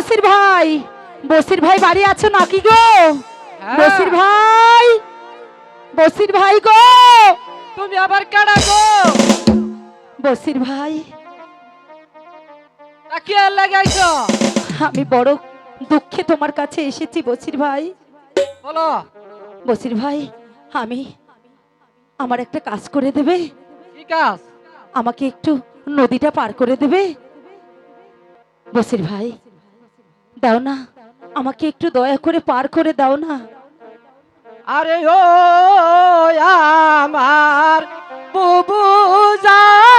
বসির ভাই বসির ভাই বাড়ি আছো নাকি গো? হ্যাঁ। বসির ভাই বসির ভাই গো। তুমি আবার কেডা গো? বসির ভাই। তা আর লাগাইছো? আমি বড় দুঃখে তোমার কাছে এসেছি বসির ভাই। বলো। বসির ভাই আমি আমার একটা কাজ করে দেবে। কি কাজ? আমাকে একটু নদীটা পার করে দেবে। বসির ভাই দাও না। আমাকে একটু দয়া করে পার করে দাও না। আরে ও আমার বুবু জান।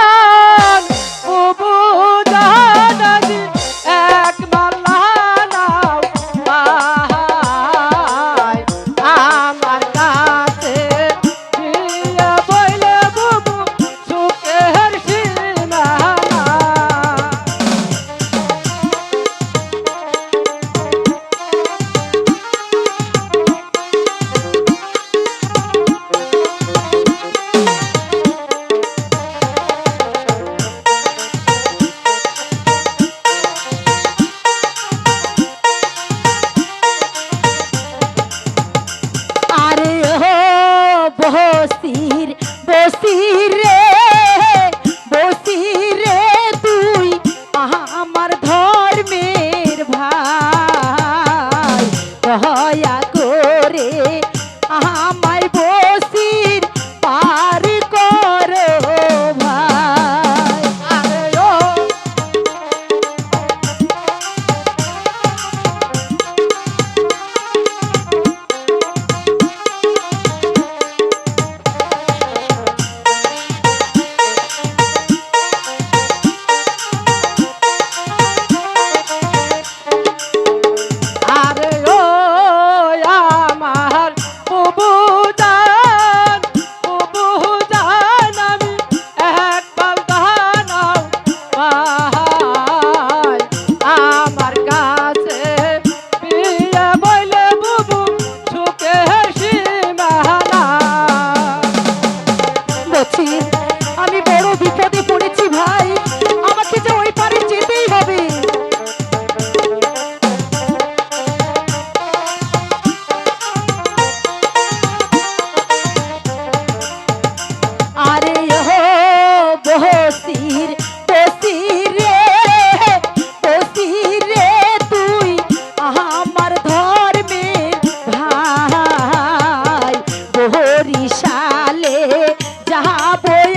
যাবো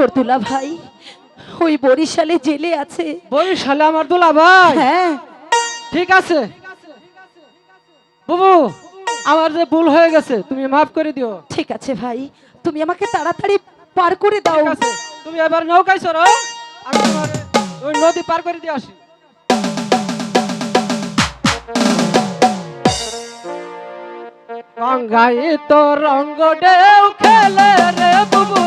তোর দুলা ভাই ওই বরিশালে জেলে আছে। বরিশালে আমার দুলা ভাই হ্যাঁ। ঠিক আছে। বুবু আমার যে ভুল হয়ে গেছে তুমি মাফ করে দিও। ঠিক আছে ভাই তুমি আমাকে তাড়াতাড়ি পার করে দাও। ঠিক আছে তুমি এবার নৌকায় চড়ো আমি তোমার ওই নদী পার করে দিয়ে আসি। গঙ্গায় তো রঙ্গ ঢেউ খেলে রে বুবু।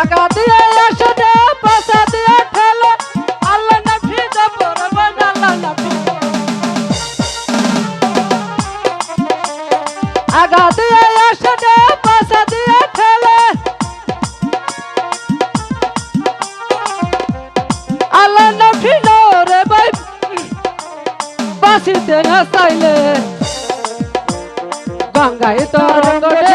আগা দিয়ে এসে দে পাশা দিয়ে ঠেলে আল্লাহ না ভিজে পড়বে আল্লাহ না আগা দিয়ে এসে দে পাশা দিয়ে ঠেলে আল্লাহ না ভিজে রে ভাই বাসিতে না চাইলে। গঙ্গায় তো রঙ্গটে